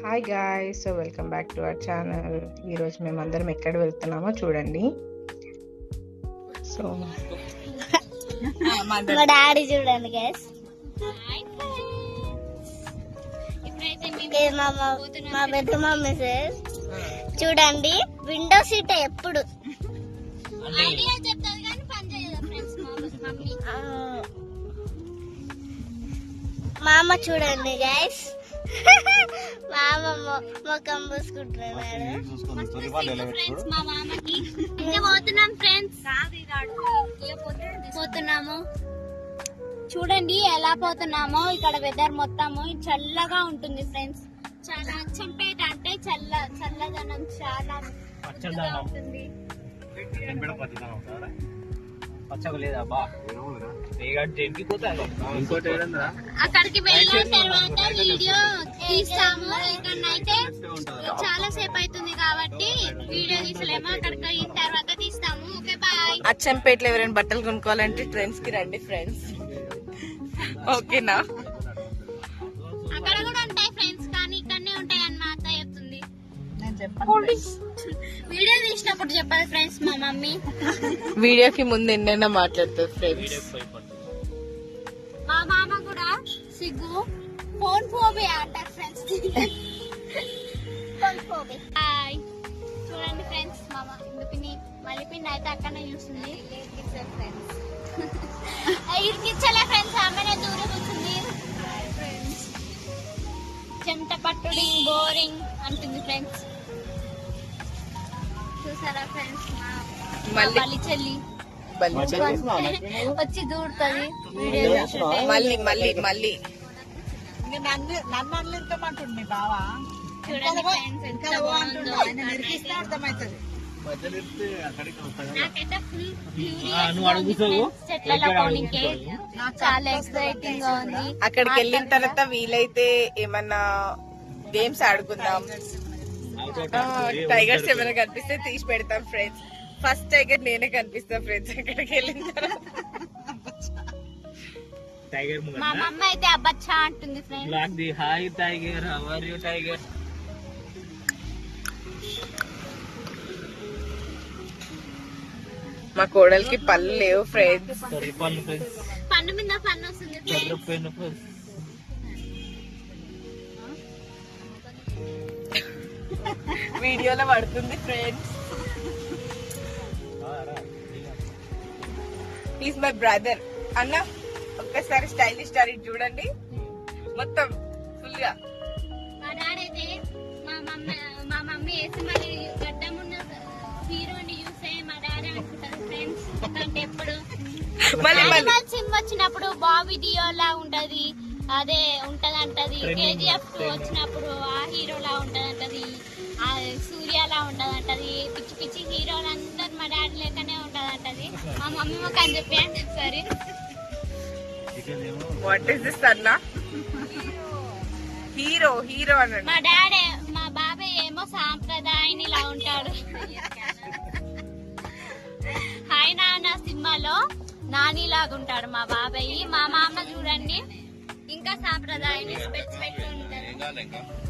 Hi guy so welcome back to our channel ఈరోజు మేమందరం ఎక్కడ వెళ్తున్నామో చూడండి. సో మా డాడీ చూడండి గైస్ మా పెద్ద మమ్మీ సార్ చూడండి విండో సీట్ ఎప్పుడు? ఆ, మా అమ్మ చూడండి గైస్ మా అమ్మ మొ- ముఖం పూసుకుంటున్నాడు మా మామకి. ఇంకా పోతున్నాం ఫ్రెండ్స్. పోతున్నాము. చూడండి ఎలా పోతున్నామో. ఇక్కడ వెదర్ మొత్తము చల్లగా ఉంటుంది ఫ్రెండ్స్. చాలా అచ్చంపేట అంటే చల్ల చల్లదనం చాలా ఉంటుంది. పచ్చగా లేదా బా అక్కడికి వెళ్ళిన తర్వాత వీడియో తీస్తాము. ఇక్కడనైతే చాలా సేపు అవుతుంది కాబట్టి వీడియో తీసలేము. అక్కడికి అయిన తర్వాత తీస్తాము. Okay bye. అచ్చంపేటలో ఎవరైనా బట్టలు కొనుక్కోవాలంటే ట్రెండ్స్కి రండి ఫ్రెండ్స్. ఓకేనా? అక్కడ కూడా ఉంటాయి ఫ్రెండ్స్ కానీ ఇక్కడనే ఉంటాయి అని మా అత్త చెప్తుంది వీడియో తీసినప్పుడు చెప్పాలి ఫ్రెండ్స్ మా మమ్మీ. వీడియోకి ముందు ఎన్నైనా మాట్లాడుతుంది ఫ్రెండ్స్. మా మామ కూడా సిగ్గు. ఫోన్ ఫోబియా అంటారు ఫ్రెండ్స్. Phone phobia hi. చూడండి ఫ్రెండ్స్ మా ఇందుకుని మలిపిండి అయితే అక్కడనే చూస్తుంది. ఫ్రెండ్స్ ఇరికిచ్చలే ఫ్రెండ్స్ ఆమెనే దూరం ఫ్రెండ్స్ చెమట పట్టుడి బోరింగ్ అంటుంది ఫ్రెండ్స్. చూసారా ఫ్రెండ్స్ మళ్ళీ? చెల్లి. వచ్చి దూరుతుంది. మళ్ళీ మళ్ళీ మళ్ళీ నన్ను నన్ను మీ బావ. చూడండి ఫ్రెండ్స్ ఎంత ఆయన నిరికిస్తే అర్థమవుతుంది. అక్కడికి వెళ్ళిన తర్వాత వీలైతే ఏమన్నా గేమ్స్ ఆడుకుందాం. టైగర్స్ ఏమైనా కనిపిస్తే తీసి పెడతాం ఫ్రెండ్స్. ఫస్ట్ టైగర్ నేనే కనిపిస్తా ఫ్రెండ్స్ అక్కడికి వెళ్ళిన తర్వాత. టైగర్ మా మమ్మ అయితే అబ్బచ్చా అంటుంది friends. Black the hi tiger how are you tiger? మా కోడలికి పళ్ళు లేవు ఫ్రెండ్స్ పళ్ళు ఫ్రెండ్స్ పన్ను మీద పన్ను వస్తుంది ఫ్రెండ్స్ వీడియోలో పడుతుంది ఫ్రెండ్స్ ఈజ్ మై బ్రదర్ అన్న ఒక్కసారి స్టైలిష్ స్టార్ చూడండి. మొత్తం ఫుల్గా. మా డాడీ అయితే మా మమ్మ మా మమ్మీ వేసి మళ్ళీ గడ్డం ఉన్న హీరోని చూస్తే మా డాడీ అనుకుంటారు ఫ్రెండ్స్ ఎప్పుడు సినిమా వచ్చినప్పుడు బాబీ డియోలా ఉంటది అదే ఉంటదంటది కేజీఎఫ్ వచ్చినప్పుడు ఆ హీరోలా ఉంటదంటది. సూర్యలా ఉంటదంటది. పిచ్చి పిచ్చి హీరోలు అందరు మా డాడీ లెక్కనే ఉంటదంటది. మా మమ్మీ మాకు అని చెప్పి సరే. వాట్ ఇస్ దిస్ అన్న? హీరో హీరో అనండి మా డాడీ మా బాబాయ్ ఏమో సాంప్రదాయనిలా ఉంటాడు. హాయ్ నాన్న సినిమాలో నానిలాగా ఉంటాడు మా బాబాయ్. మా మామ చూడండి. ఇంకా సాంప్రదాయని స్పెట్స్ పెట్టి ఉంటాడు.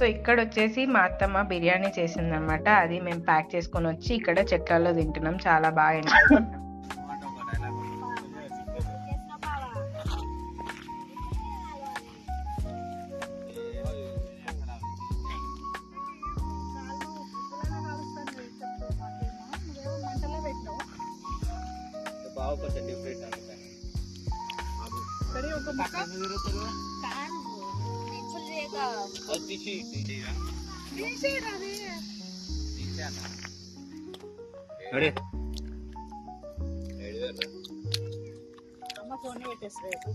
సో ఇక్కడ వచ్చేసి మా అత్తమ్మ బిర్యానీ చేసిందనమాట అది మేము ప్యాక్ చేసుకొని వచ్చి ఇక్కడ చెట్లలో తింటున్నాం. చాలా బాగా ఎంజాయ్ చేస్తున్నాం. బాగా కొంచెం different ¿Qué es eso? ¿Qué ¿Qué ¿Qué es eso?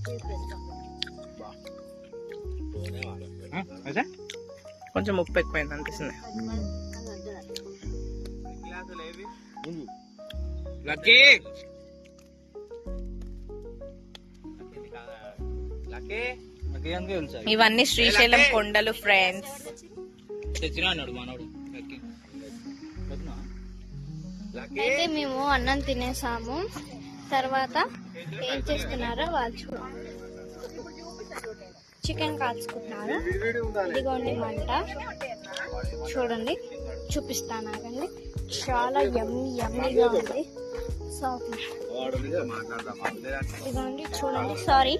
¿Qué es eso? ¿Qué ¿Qué ¿Qué ¿Qué ¿Qué ఇవన్నీ శ్రీశైలం కొండలు ఫ్రెండ్స్ అయితే మేము అన్నం తినేసాము. తర్వాత ఏం చేస్తున్నారో వాళ్ళు చూడండి చికెన్ కాల్చుకుంటున్నారు. ఇదిగోండి మంట. చూడండి. చూపిస్తాను ఆగండి. చాలా యమ్మీ యమ్మీగా ఉంది. సాఫ్ట్ ఇదిగోండి చూడండి. సారీ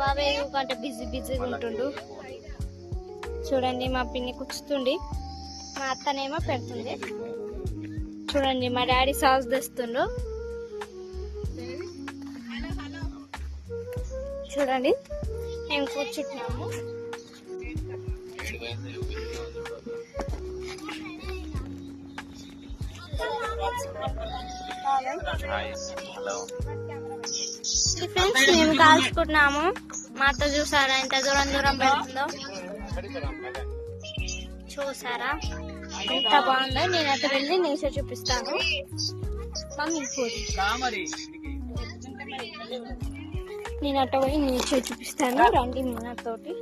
బాబాయ్ కంటే బిజీ బిజీగా ఉంటుండు. చూడండి మా పిన్ని కూర్చుతుంది. మా అత్తనేమో పెడుతుంది. చూడండి మా డాడీ సాస్ తెస్తుండు. చూడండి మేము కూర్చుంటున్నాము ఫ్రెండ్స్ మేము కాల్చుకుంటున్నాము. మా అత్త చూసారా? ఎంత దూరం దూరం పెడుతుందో చూసారా? ఎంత బాగుందో. నేనైతే వెళ్ళి నేచర్ చూపిస్తాను. నేను అట్ట పోయి నేచర్ చూపిస్తాను. రండి మీనాతోటి.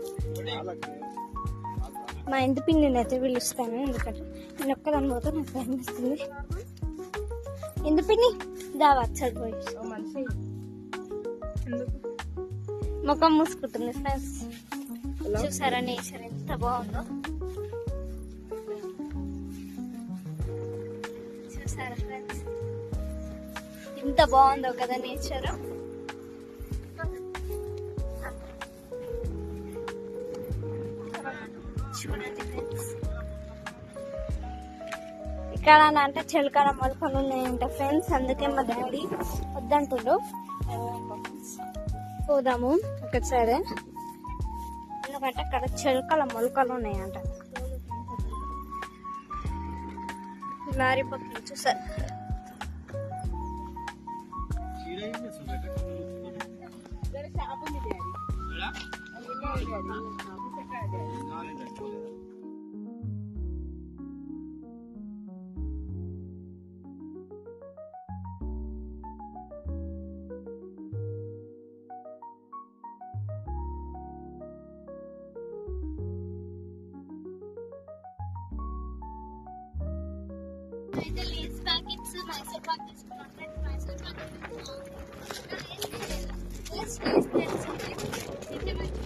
మా ఇంటి పిన్ని అయితే పిలుస్తాను. ఎందుకంటే నేను ఒక్కదాని పోతే నాకు భయం వేస్తుంది. ఎందు పిన్ని? దా వచ్చాడు ఎందుకు? ముఖం మూసుకుంటుంది ఫ్రెండ్స్. చూసారా నేచర్ ఎంత బాగుందో? చూసారా ఫ్రెండ్స్? ఎంత బాగుందో కదా నేచర్? చూడండి ఫ్రెండ్స్. ఇక్కడ అంటే చిలకడ మొలకలు ఉన్నాయంట ఫ్రెండ్స్. అందుకే మా డాడీ వద్దంటుండు. పోదాము ఒక సైడ్ ఎందుకంటే అక్కడ చిలకల మొలకలు ఉన్నాయంట. లారీ పక్కన చూసారు the lace packets Mysore pak is perfect. Mysore pak is long. The lace lace lace lace. It will be different.